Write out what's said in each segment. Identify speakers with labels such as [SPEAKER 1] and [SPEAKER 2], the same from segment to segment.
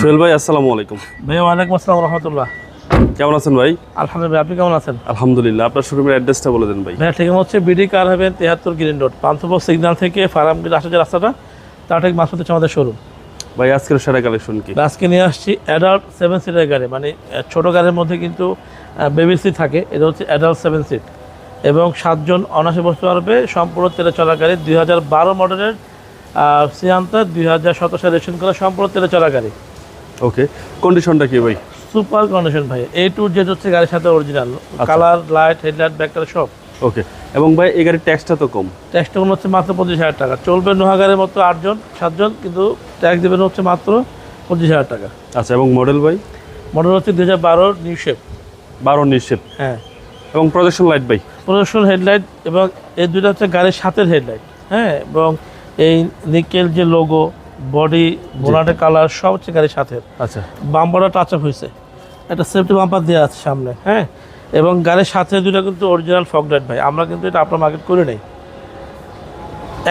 [SPEAKER 1] সোহেল ভাই আসসালামু আলাইকুম।
[SPEAKER 2] ভাই ওয়ালাইকুম আসসালাম রহমতুল্লাহ।
[SPEAKER 1] কেমন আছেন ভাই?
[SPEAKER 2] আলহামদুলিল্লাহ আপনি কেমন আছেন?
[SPEAKER 1] আলহামদুলিল্লাহ আপনার শোরুমের অ্যাড্রেসটা বলে দেন ভাই।
[SPEAKER 2] ভাইয়া ঠিকানা হচ্ছে বিডি কার হবেন তেহাত্তর গ্রিন রোড পান্থপথ সিগন্যাল থেকে ফার্মগেট আসা যে রাস্তাটা তার ঠিক মাঝপথে হচ্ছে আমাদের শোরুম
[SPEAKER 1] ভাই আজকের সেরা কালেকশন কি?
[SPEAKER 2] আজকে নিয়ে আসছি অ্যাডাল্ট সেভেন সিটের গাড়ি মানে ছোট গাড়ির মধ্যে কিন্তু বেবি সিট থাকে এটা হচ্ছে অ্যাডাল্ট সেভেন সিট এবং সাতজন অনাসে বসতে পারবে সম্পূর্ণ তেলে চলা গাড়ি দুই হাজার বারো মডেলের সিয়ান্তা দুই হাজার সতেরো সালে রেশন করা সম্পূর্ণ তেলে চলা গাড়ি।
[SPEAKER 1] ওকে কন্ডিশনটা কি ভাই?
[SPEAKER 2] সুপার কন্ডিশন ভাই। এ টু জেড হচ্ছে গাড়ির সাথে অরিজিনাল কালার লাইট হেডলাইট ব্যাকটার সব।
[SPEAKER 1] ওকে এবং ভাই এই গাড়ির ট্যাক্সটা তো কম।
[SPEAKER 2] ট্যাক্সটা মনে হচ্ছে মাত্র পঁচিশ হাজার টাকা। চলবে নোহাগারের মতো আটজন সাতজন কিন্তু ট্যাক্স দেবেন হচ্ছে মাত্র পঁচিশ হাজার টাকা।
[SPEAKER 1] আচ্ছা এবং মডেল ভাই?
[SPEAKER 2] মডেল হচ্ছে দু হাজার বারোর নিউ শেপ
[SPEAKER 1] বারো নিশ্চিত
[SPEAKER 2] হ্যাঁ।
[SPEAKER 1] এবং প্রজেকশন লাইট ভাই?
[SPEAKER 2] প্রদর্শন হেডলাইট এবং এই দুটো হচ্ছে গাড়ির সাথের হেডলাইট হ্যাঁ এবং এই নিকেল যে লোগো বডি বোনাটের কালার সব হচ্ছে গাড়ির সাথে
[SPEAKER 1] আচ্ছা।
[SPEAKER 2] বাম্পারটা টাচ আপ হয়েছে। একটা সেফটি বাম্পার দেওয়া আছে সামনে হ্যাঁ? এবং গাড়ির সাথে দুটো কিন্তু অরিজিনাল ফগ লাইট ভাই। আমরা কিন্তু এটা আপনার মার্কেট করে নেই।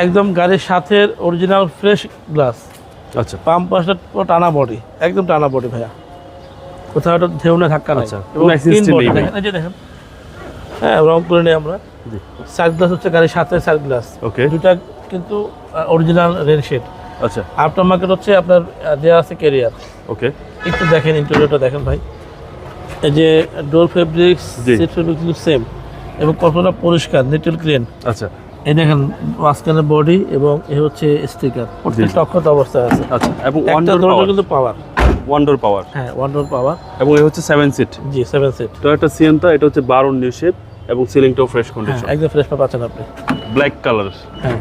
[SPEAKER 2] একদম গাড়ির সাথে অরিজিনাল ফ্রেশ গ্লাস
[SPEAKER 1] আচ্ছা।
[SPEAKER 2] পাম্প পাশটা পুরো টানা বডি একদম টানা বডি ভাইয়া। কোথাও একটা ঢেউ না ধাক্কা
[SPEAKER 1] আচ্ছা, নেই
[SPEAKER 2] দেখেন, এই যে দেখেন। হ্যাঁ রং করে নেই আমরা।
[SPEAKER 1] জি।
[SPEAKER 2] সাইড গ্লাস হচ্ছে গাড়ির সাথে সাইড গ্লাস
[SPEAKER 1] ওকে
[SPEAKER 2] দুটা কিন্তু অরিজিনাল রেন শেড
[SPEAKER 1] আচ্ছা।
[SPEAKER 2] আফটার মার্কেট হচ্ছে আপনার দেওয়া আছে ক্যারিয়ার
[SPEAKER 1] ওকে।
[SPEAKER 2] একটু দেখেন ইন্টেরিয়রটা দেখেন ভাই। এই যে door fabrics. Seat fabric same এবং কতটা পরিষ্কার নিটেল ক্লিন
[SPEAKER 1] আচ্ছা।
[SPEAKER 2] এই দেখেন মাঝখানে বডি এবং এ হচ্ছে স্টিকার প্রত্যেকটা অক্ষত অবস্থায় আছে।
[SPEAKER 1] আচ্ছা এবং ওয়ান্ডার পাওয়ার
[SPEAKER 2] কিন্তু পাওয়ার
[SPEAKER 1] ওয়ান্ডার পাওয়ার
[SPEAKER 2] হ্যাঁ ওয়ান পাওয়ার
[SPEAKER 1] এবং এই হচ্ছে সেভেন সিট
[SPEAKER 2] জি সেভেন সিট
[SPEAKER 1] তো একটা এটা হচ্ছে বারো নিউ শেপ এবং সিলিংটাও ফ্রেশ কন্ডিশন
[SPEAKER 2] একদম ফ্রেশ পাচ্ছেন আপনি।
[SPEAKER 1] ব্ল্যাক কালার
[SPEAKER 2] হ্যাঁ।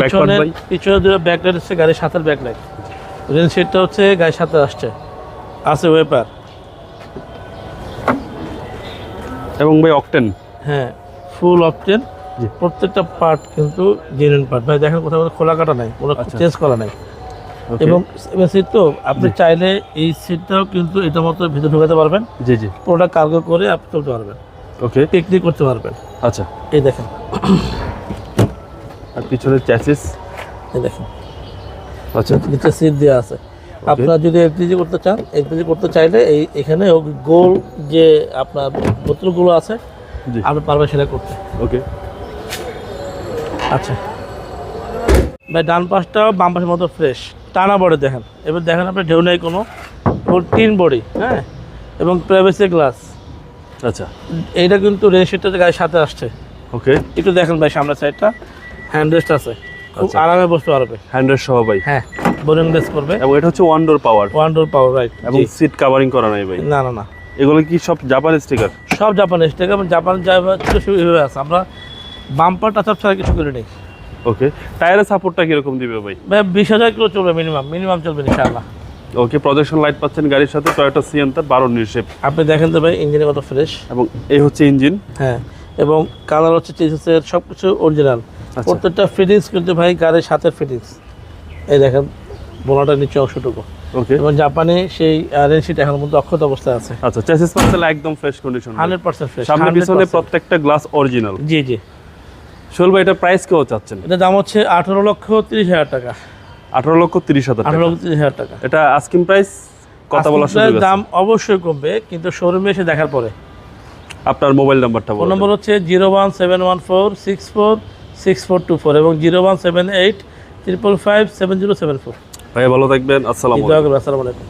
[SPEAKER 2] পিছনে? পিছনে দুটো ব্যাকলাইট হচ্ছে গাড়ির সাথের ব্যাকলাইট রেন সেটটা হচ্ছে গাড়ির সাথে আসছে। আছে ওয়েপার
[SPEAKER 1] এবং ভাই অকটেন
[SPEAKER 2] হ্যাঁ ফুল অপটেন
[SPEAKER 1] জি।
[SPEAKER 2] প্রত্যেকটা পার্ট কিন্তু জেনুইন পার্ট ভাই দেখেন কোথাও খোলা কাটা নাই কোনো
[SPEAKER 1] আচ্ছা।
[SPEAKER 2] চেঞ্জ করা নাই। এবং সিট তো আপনি চাইলে এই সিটটাও কিন্তু এটার মতো ভিতরে ঢোকাতে পারবেন।
[SPEAKER 1] জি জি।
[SPEAKER 2] পুরোটা কার্গো করে আপনি চলতে পারবেন।
[SPEAKER 1] ওকে
[SPEAKER 2] পিকনিক করতে পারবেন।
[SPEAKER 1] আচ্ছা।
[SPEAKER 2] এই দেখেন।
[SPEAKER 1] আর পিছনের চ্যাসিস
[SPEAKER 2] এই দেখেন।
[SPEAKER 1] আচ্ছা।
[SPEAKER 2] নিচে সিট দেওয়া আছে। আপনারা যদি এলপিজি করতে চান এলপিজি করতে চাইলে এই এখানে গোল যে আপনার বোতলগুলো আছে আপনি পারবেন সেটা করতে।
[SPEAKER 1] ওকে
[SPEAKER 2] আচ্ছা। ভাই ডান পাশটাও বাম পাশের মতো ফ্রেশ টানা বডি দেখেন। এবার দেখেন আপনি ঢেউ নেই কোনো। এবং টিন বডি হ্যাঁ? এবং প্রাইভেসি গ্লাস
[SPEAKER 1] আচ্ছা।
[SPEAKER 2] এইটা কিন্তু রেজিস্টারটা গাড়ির সাথে আসছে।
[SPEAKER 1] ওকে
[SPEAKER 2] একটু দেখেন ভাই সামনের সাইডটা হ্যান্ড রেস্ট আছে। খুব
[SPEAKER 1] আচ্ছা।
[SPEAKER 2] আরামে বসতে পারবে।
[SPEAKER 1] হ্যান্ডের সহ ভাই।
[SPEAKER 2] হ্যাঁ বোরিং রেস্ট করবে
[SPEAKER 1] এবং এটা হচ্ছে one door power
[SPEAKER 2] one door power right
[SPEAKER 1] এবং সিট কাভারিং করা নাই ভাই।
[SPEAKER 2] না না না।
[SPEAKER 1] এগুলো কি সব জাপান স্টিকার
[SPEAKER 2] সব জাপানিজ ঠিক আছে জাপান এভাবে আছে। আমরা বাম্পার টাচ ছাড়া কিছু করে নেই।
[SPEAKER 1] ওকে টায়ারের সাপোর্টটা কীরকম দিবে ভাই?
[SPEAKER 2] ভাই বিশ হাজার কিলো চলবে মিনিমাম মিনিমাম চলবে ইনশাআল্লাহ।
[SPEAKER 1] ওকে প্রজেকশন লাইট পাচ্ছেন গাড়ির সাথে টয়োটা সিএনটা বারো নির্শেপ
[SPEAKER 2] আপনি দেখেন তো ভাই ইঞ্জিনে কত ফ্রেশ
[SPEAKER 1] এবং এই হচ্ছে ইঞ্জিন
[SPEAKER 2] হ্যাঁ এবং কালার হচ্ছে চেসিসের সব কিছু অরিজিনাল প্রত্যেকটা ফিটিংস কিন্তু ভাই গাড়ির সাথে ফিটিংস এই দেখেন বোনাটার নিচে অংশটুকু।
[SPEAKER 1] ওকে
[SPEAKER 2] এবং জাপানে সেই রেনশিট এখন মধ্যে অক্ষত অবস্থায় আছে।
[SPEAKER 1] আচ্ছা চ্যাসিস পাচ্ছেন একদম fresh condition
[SPEAKER 2] hundred percent fresh
[SPEAKER 1] সামনে পিছনে প্রত্যেকটা গ্লাস অরিজিনাল
[SPEAKER 2] জি জি।
[SPEAKER 1] এটা প্রাইস কেউ চাচ্ছেন?
[SPEAKER 2] এটা দাম হচ্ছে আঠারো লক্ষ তিরিশ হাজার টাকা।
[SPEAKER 1] আঠারো লক্ষ তিরিশ হাজার
[SPEAKER 2] আঠারো লক্ষ তিরিশ হাজার টাকা।
[SPEAKER 1] এটা আস্কিং প্রাইস কথা বলার সুযোগ
[SPEAKER 2] দাম অবশ্যই কমবে কিন্তু শোরুমে এসে দেখার পরে।
[SPEAKER 1] আপনার মোবাইল নাম্বারটা
[SPEAKER 2] ফোন
[SPEAKER 1] বলুন।
[SPEAKER 2] নম্বর হচ্ছে zero one seven one four six four six four two four এবং zero one seven eight triple five seven zero seven four
[SPEAKER 1] ভাই ভালো থাকবেন। আসসালাম
[SPEAKER 2] আসসালামু আলাইকুম।